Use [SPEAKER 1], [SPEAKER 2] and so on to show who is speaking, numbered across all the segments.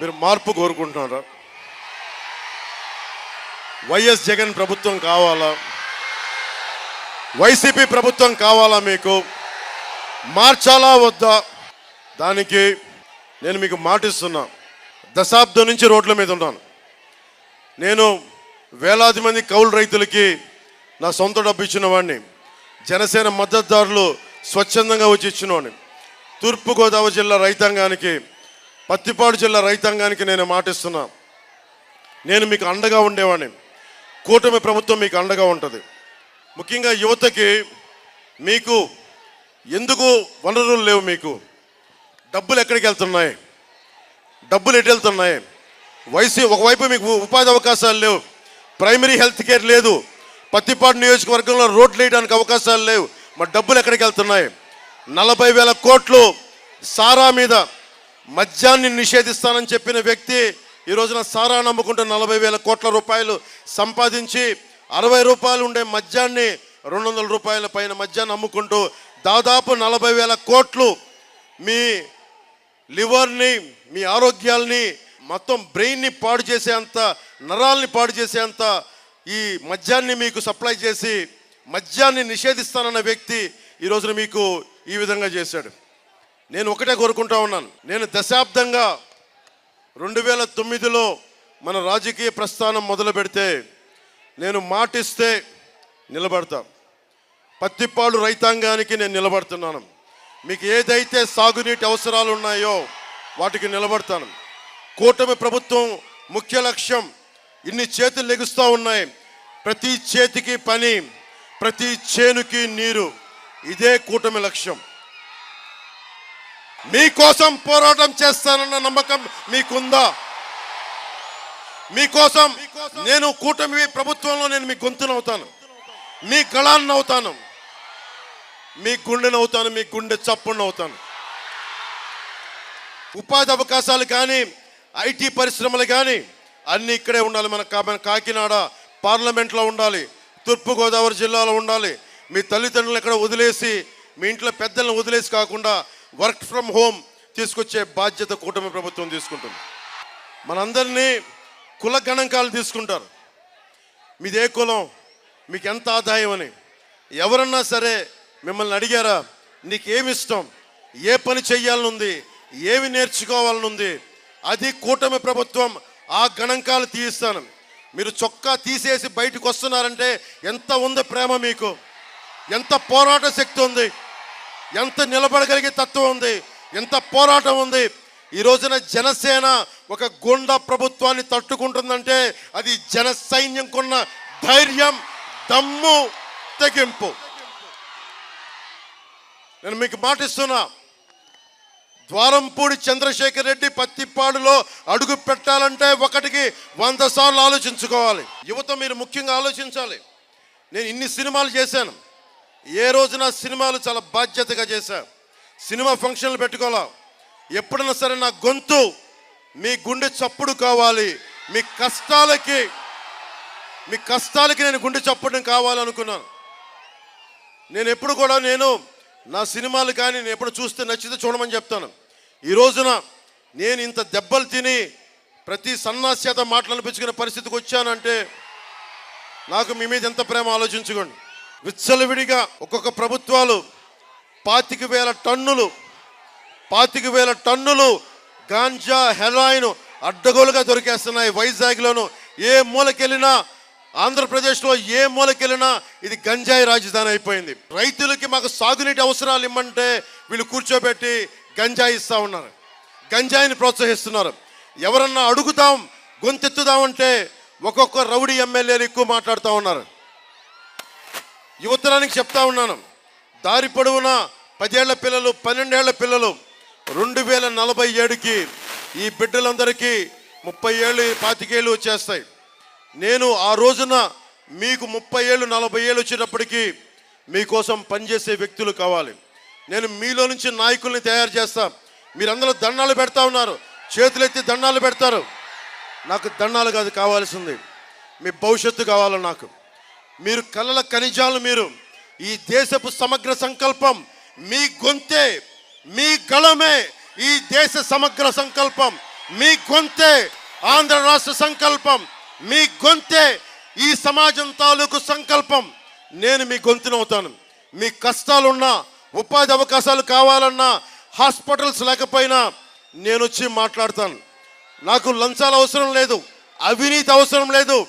[SPEAKER 1] మీరు మార్పు కోరుకుంటున్నారా? వైఎస్ జగన్ ప్రభుత్వం కావాలా? వైసీపీ ప్రభుత్వం కావాలా మీకు? మార్చాలా వద్దా? దానికి నేను మీకు మాటిస్తున్నా. దశాబ్దం నుంచి రోడ్ల మీద ఉన్నాను. నేను వేలాది మంది కౌలు రైతులకి నా సొంత డబ్బు ఇచ్చిన వాడిని. జనసేన మద్దతుదారులు స్వచ్ఛందంగా వచ్చి ఇచ్చినవాడిని తూర్పుగోదావరి జిల్లా రైతాంగానికి పత్తిపాడు జిల్లా రైతాంగానికి నేను మాటిస్తున్నా. నేను మీకు అండగా ఉండేవాడిని. కూటమి ప్రభుత్వం మీకు అండగా ఉంటుంది. ముఖ్యంగా యువతకి మీకు ఎందుకు వనరులు లేవు మీకు? డబ్బులు ఎక్కడికి వెళ్తున్నాయి? డబ్బులు ఎటు వెళ్తున్నాయి? వయసు ఒకవైపు మీకు ఉపాధి అవకాశాలు లేవు. ప్రైమరీ హెల్త్ కేర్ లేదు. పత్తిపాడు నియోజకవర్గంలో రోడ్లు వేయడానికి అవకాశాలు లేవు. మరి డబ్బులు ఎక్కడికి వెళ్తున్నాయి? నలభై వేల కోట్లు సారా మీద మద్యాన్ని నిషేధిస్తానని చెప్పిన వ్యక్తి ఈ రోజున సారా నమ్ముకుంటూ నలభై వేల కోట్ల రూపాయలు సంపాదించి అరవై రూపాయలు ఉండే మద్యాన్ని రెండు వందల రూపాయల పైన మద్యాన్ని అమ్ముకుంటూ దాదాపు నలభై వేల కోట్లు మీ లివర్ని మీ ఆరోగ్యాల్ని మొత్తం బ్రెయిన్ని పాడు చేసేంత నరాల్ని పాడు చేసేంత ఈ మద్యాన్ని మీకు సప్లై చేసి మద్యాన్ని నిషేధిస్తానన్న వ్యక్తి ఈరోజున మీకు ఈ విధంగా చేశాడు. నేను ఒకటే కోరుకుంటా ఉన్నాను. నేను దశాబ్దంగా రెండు వేల తొమ్మిదిలో మన రాజకీయ ప్రస్థానం మొదలు పెడితే నేను మాటిస్తే నిలబడతా. పత్తిపాడు రైతాంగానికి నేను నిలబడుతున్నాను. మీకు ఏదైతే సాగునీటి అవసరాలు ఉన్నాయో వాటికి నిలబడతాను. కూటమి ప్రభుత్వం ముఖ్య లక్ష్యం ఇన్ని చేతులు లెగుస్తూ ఉన్నాయి. ప్రతి చేతికి పని ప్రతి చేనుకి నీరు. ఇదే కూటమి లక్ష్యం. మీకోసం పోరాటం చేస్తానన్న నమ్మకం మీకుందా? మీకోసం నేను కూటమి ప్రభుత్వంలో నేను మీ గొంతునవుతాను. మీ గళాన్నవుతాను. మీ గుండెనవుతాను మీ గుండె చప్పుడును అవుతాను ఉపాధి అవకాశాలు కానీ ఐటీ పరిశ్రమలు కానీ అన్నీ ఇక్కడే ఉండాలి. మన మన కాకినాడ పార్లమెంట్లో ఉండాలి. తూర్పుగోదావరి జిల్లాలో ఉండాలి. మీ తల్లిదండ్రులు ఇక్కడ వదిలేసి మీ ఇంట్లో పెద్దలను వదిలేసి కాకుండా వర్క్ ఫ్రమ్ హోమ్ తీసుకొచ్చే బాధ్యత కూటమి ప్రభుత్వం తీసుకుంటుంది. మనందరినీ కుల గణాంకాలు తీసుకుంటారు. మీదే కులం మీకు ఎంత ఆదాయం అని. ఎవరన్నా సరే మిమ్మల్ని అడిగారా నీకేమి ఇష్టం? ఏ పని చేయాలనుంది ఏమి నేర్చుకోవాలనుంది? అది కూటమి ప్రభుత్వం ఆ గణాంకాలు తీయిస్తాను. మీరు చొక్కా తీసేసి బయటకు వస్తున్నారంటే ఎంత ఉంది ప్రేమ మీకు? ఎంత పోరాట శక్తి ఉంది? ఎంత నిలబడగలిగే తత్వం ఉంది ఎంత పోరాటం ఉంది. ఈ రోజున జనసేన ఒక గుండా ప్రభుత్వాన్ని తట్టుకుంటుందంటే అది జన సైన్యంకున్న ధైర్యం దమ్ము తెగింపు. నేను మీకు మాటిస్తున్నా ద్వారంపూడి చంద్రశేఖర్ రెడ్డి పత్తిపాడులో అడుగు పెట్టాలంటే ఒకటికి వంద సార్లు ఆలోచించుకోవాలి. యువత మీరు ముఖ్యంగా ఆలోచించాలి. నేను ఇన్ని సినిమాలు చేశాను. ఏ రోజున సినిమాలు చాలా బాధ్యతగా చేశా. సినిమా ఫంక్షన్లు పెట్టుకోవాలా? ఎప్పుడైనా సరే నా గొంతు మీ గుండె చప్పుడు కావాలి. మీ కష్టాలకి మీ కష్టాలకి నేను గుండె చప్పడం కావాలనుకున్నాను. నేను ఎప్పుడు కూడా నేను నా సినిమాలు కానీ నేను ఎప్పుడు చూస్తే నచ్చితే చూడమని చెప్తాను. ఈ రోజున నేను ఇంత దెబ్బలు తిని ప్రతి సన్నాస్యత మాటలు అనిపించుకునే పరిస్థితికి వచ్చానంటే నాకు మీ మీద ఎంత ప్రేమ ఆలోచించుకోండి. విచ్చలవిడిగా ఒక్కొక్క ప్రభుత్వాలు పాతిక వేల టన్నులు పాతిక వేల టన్నులు గాంజా హెరాయిన్ అడ్డగోలుగా దొరికేస్తున్నాయి. వైజాగ్లోను ఏ మూలకెళ్ళినా ఆంధ్రప్రదేశ్లో ఏ మూలకెళ్ళినా ఇది గంజాయి రాజధాని అయిపోయింది. రైతులకి మాకు సాగునీటి అవసరాలు ఇమ్మంటే వీళ్ళు కూర్చోబెట్టి గంజాయి ఇస్తా ఉన్నారు. గంజాయిని ప్రోత్సహిస్తున్నారు. ఎవరన్నా అడుగుతాం గొంతెత్తుదామంటే ఒక్కొక్క రౌడీ ఎమ్మెల్యేలు ఎక్కువ మాట్లాడుతూ ఉన్నారు. యువతరానికి చెప్తా ఉన్నాను. దారి పొడవునా పదేళ్ళ పిల్లలు పన్నెండేళ్ళ పిల్లలు రెండు వేల నలభై ఏడుకి ఈ బిడ్డలందరికీ ముప్పై ఏళ్ళు పాతికేళ్ళు వచ్చేస్తాయి. నేను ఆ రోజున మీకు ముప్పై ఏళ్ళు నలభై ఏళ్ళు వచ్చేటప్పటికి మీకోసం పనిచేసే వ్యక్తులు కావాలి. నేను మీలో నుంచి నాయకుల్ని తయారు చేస్తా. మీరందరూ దండాలు పెడతా ఉన్నారు. చేతులెత్తి దండాలు పెడతారు. నాకు దండాలు కాదు కావాల్సింది. మీ భవిష్యత్తు కావాలి నాకు. మీరు కళల ఖనిజాలు మీరు ఈ దేశపు సమగ్ర సంకల్పం మీ గొంతే మీ గళమే ఈ దేశ సమగ్ర సంకల్పం. మీ గొంతే ఆంధ్ర రాష్ట్ర సంకల్పం. మీ గొంతే ఈ సమాజం తాలూకు సంకల్పం. నేను మీ గొంతునవుతాను మీ కష్టాలున్నా ఉపాధి అవకాశాలు కావాలన్నా హాస్పిటల్స్ లేకపోయినా నేను వచ్చి మాట్లాడతాను. నాకు లంచాలు అవసరం లేదు అవినీతి అవసరం లేదు.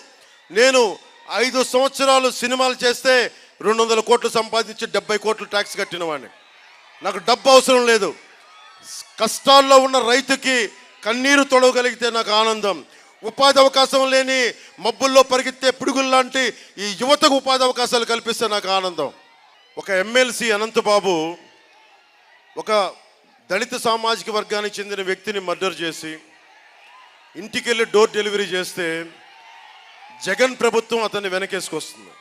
[SPEAKER 1] నేను ఐదు సంవత్సరాలు సినిమాలు చేస్తే రెండు వందల కోట్లు సంపాదించి డెబ్బై కోట్లు ట్యాక్స్ కట్టిన వాడిని నాకు డబ్బు అవసరం లేదు. కష్టాల్లో ఉన్న రైతుకి కన్నీరు తొడవగలిగితే నాకు ఆనందం. ఉపాధి అవకాశం లేని మబ్బుల్లో పరిగెత్తే పిడుగుల్లాంటి ఈ యువతకు ఉపాధి అవకాశాలు కల్పిస్తే నాకు ఆనందం. ఒక ఎమ్మెల్సీ అనంతబాబు ఒక దళిత సామాజిక వర్గానికి చెందిన వ్యక్తిని మర్డర్ చేసి ఇంటికి వెళ్ళి డోర్ డెలివరీ చేస్తే జగన్ ప్రభుత్వం అతన్ని వెనకేసుకొస్తుంది.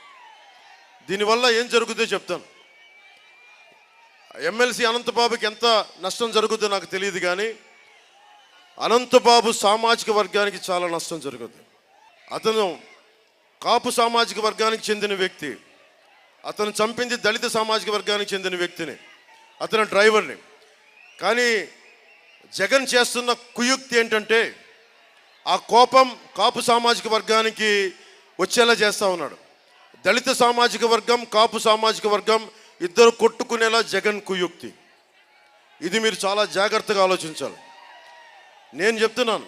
[SPEAKER 1] దీనివల్ల ఏం జరుగుతుందో చెప్తాను. ఎమ్మెల్సీ అనంతబాబుకి ఎంత నష్టం జరుగుతుందో నాకు తెలియదు కానీ అనంతబాబు సామాజిక వర్గానికి చాలా నష్టం జరుగుతుంది అతను కాపు సామాజిక వర్గానికి చెందిన వ్యక్తి. అతను చంపింది దళిత సామాజిక వర్గానికి చెందిన వ్యక్తిని అతను డ్రైవర్ని. కానీ జగన్ చేస్తున్న కుయుక్తి ఏంటంటే ఆ కోపం కాపు సామాజిక వర్గానికి వచ్చేలా చేస్తా ఉన్నాడు. దళిత సామాజిక వర్గం కాపు సామాజిక వర్గం ఇద్దరు కొట్టుకునేలా జగన్ కుయుక్తి. ఇది మీరు చాలా జాగ్రత్తగా ఆలోచించాలి. నేను చెప్తున్నాను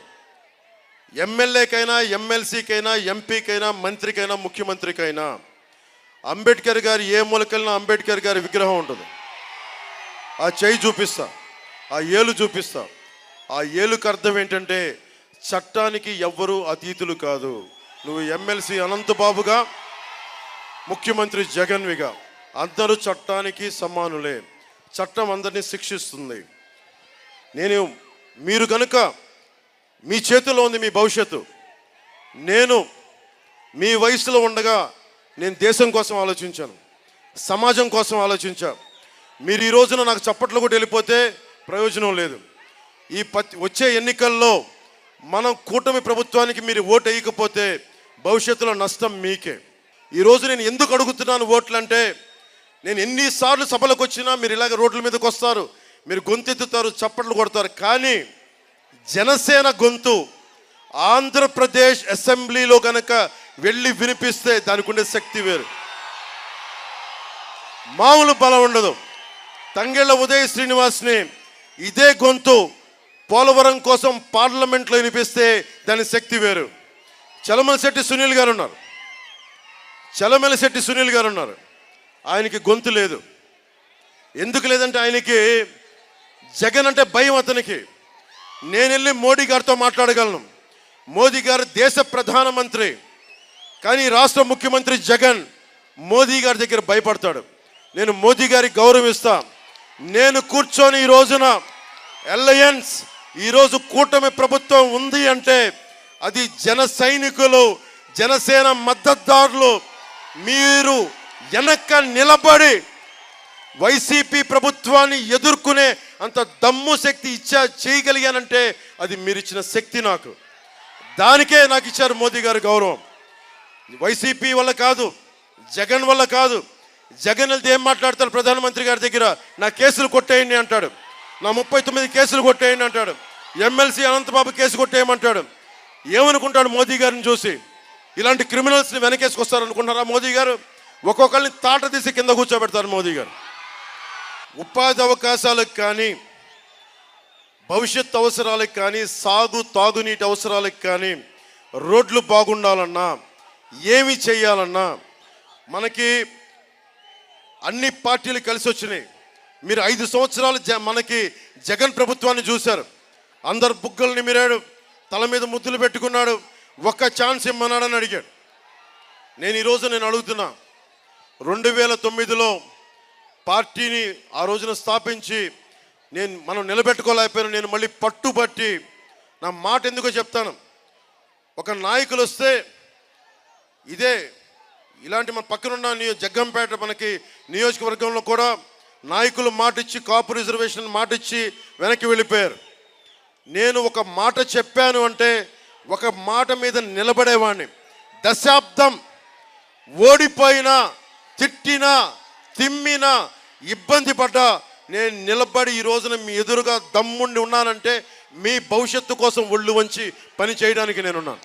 [SPEAKER 1] ఎమ్మెల్యేకైనా ఎమ్మెల్సీకైనా ఎంపీకైనా మంత్రికైనా ముఖ్యమంత్రికైనా అంబేద్కర్ గారి ఏ మూలకెళ్ళినా అంబేద్కర్ గారి విగ్రహం ఉంటుంది. ఆ చేయి చూపిస్తా ఆ ఏలు చూపిస్తా. ఆ ఏలుకు అర్థం ఏంటంటే చట్టానికి ఎవ్వరూ అతీతులు కాదు. నువ్వు ఎమ్మెల్సీ అనంతబాబుగా ముఖ్యమంత్రి జగన్విగా అందరూ చట్టానికి సమానులే. చట్టం అందరినీ శిక్షిస్తుంది. నేను మీరు కనుక మీ చేతిలో ఉంది మీ భవిష్యత్తు. నేను మీ వయసులో ఉండగా నేను దేశం కోసం ఆలోచించాను. సమాజం కోసం ఆలోచించా. మీరు ఈ రోజున నాకు చప్పట్లు కూడా వెళ్ళిపోతే ప్రయోజనం లేదు. ఈ పత్ వచ్చే ఎన్నికల్లో మనం కూటమి ప్రభుత్వానికి మీరు ఓటు వేయకపోతే భవిష్యత్తులో నష్టం మీకే. ఈరోజు నేను ఎందుకు అడుగుతున్నాను ఓట్లు అంటే నేను ఎన్నిసార్లు సభలకు వచ్చినా మీరు ఇలాగ రోడ్ల మీదకి వస్తారు మీరు గొంతెత్తుతారు చప్పట్లు కొడతారు కానీ జనసేన గొంతు ఆంధ్రప్రదేశ్ అసెంబ్లీలో కనుక వెళ్ళి వినిపిస్తే దానికి ఉండే శక్తి వేరు. మామూలు బలం ఉండదు. తంగెళ్ళ ఉదయ శ్రీనివాస్ని ఇదే గొంతు పోలవరం కోసం పార్లమెంట్లో వినిపిస్తే దాని శక్తి వేరు. చలమలశెట్టి సునీల్ గారు ఉన్నారు. చలమలశెట్టి సునీల్ గారు ఉన్నారు. ఆయనకి గొంతు లేదు. ఎందుకు లేదంటే ఆయనకి జగన్ అంటే భయం అతనికి. నేను వెళ్ళి మోడీ గారితో మాట్లాడగలను. మోదీ గారు దేశ ప్రధానమంత్రి. కానీ రాష్ట్ర ముఖ్యమంత్రి జగన్ మోదీ గారి దగ్గర భయపడతాడు. నేను మోదీ గారికి గౌరవిస్తా. నేను కూర్చొని ఈ రోజున ఎల్లయన్స్ ఈరోజు కూటమి ప్రభుత్వం ఉంది అంటే అది జన సైనికులు జనసేన మద్దతుదారులు మీరు వెనక్క నిలబడి వైసీపీ ప్రభుత్వాన్ని ఎదుర్కొనే అంత దమ్ము శక్తి ఇచ్చా చేయగలిగానంటే అది మీరు ఇచ్చిన శక్తి నాకు. దానికే నాకు ఇచ్చారు మోదీ గారు గౌరవం. వైసీపీ వల్ల కాదు జగన్ వల్ల కాదు. జగన్ వెళ్తే ఏం మాట్లాడతారు ప్రధానమంత్రి గారి దగ్గర? నా కేసులు కొట్టేయండి అంటాడు. నా ముప్పై తొమ్మిది కేసులు కొట్టేయండి అంటాడు. ఎమ్మెల్సీ అనంతబాబు కేసు కొట్టేయమంటాడు. ఏమనుకుంటాడు మోదీ గారిని చూసి? ఇలాంటి క్రిమినల్స్ని వెనకేసుకొస్తారనుకుంటారా మోదీ గారు? ఒక్కొక్కరిని తాట తీసి కింద కూర్చోబెడతారు మోదీ గారు. ఉపాధి అవకాశాలకు కానీ భవిష్యత్ అవసరాలకు కానీ సాగు తాగునీటి అవసరాలకు కానీ రోడ్లు బాగుండాలన్నా ఏమి చేయాలన్నా మనకి అన్ని పార్టీలు కలిసి వచ్చినాయి మీరు ఐదు సంవత్సరాలు జ మనకి జగన్ ప్రభుత్వాన్ని చూశారు. అందరు బుగ్గలు నిమిరాడు తల మీద ముద్దులు పెట్టుకున్నాడు ఒక్క ఛాన్స్ ఇమ్మన్నాడని అడిగాడు. నేను ఈరోజు నేను అడుగుతున్నా రెండు వేల తొమ్మిదిలో పార్టీని ఆ రోజున స్థాపించి నేను మనం నిలబెట్టుకోలేకపోయాను నేను మళ్ళీ పట్టుబట్టి నా మాట ఎందుకో చెప్తాను. ఒక నాయకులు వస్తే ఇదే ఇలాంటి మన పక్కనున్న నియో జగ్గంపేట మనకి నియోజకవర్గంలో కూడా నాయకులు మాటిచ్చి కాపు రిజర్వేషన్ మాటిచ్చి వెనక్కి వెళ్ళిపోయారు. నేను ఒక మాట చెప్పాను అంటే ఒక మాట మీద నిలబడేవాడిని దశాబ్దం ఓడిపోయినా తిట్టినా తిమ్మినా ఇబ్బంది పడ్డా నేను నిలబడి ఈ రోజున మీ ఎదురుగా దమ్ముండి ఉన్నానంటే మీ భవిష్యత్తు కోసం ఒళ్ళు వంచి పని చేయడానికి నేనున్నాను.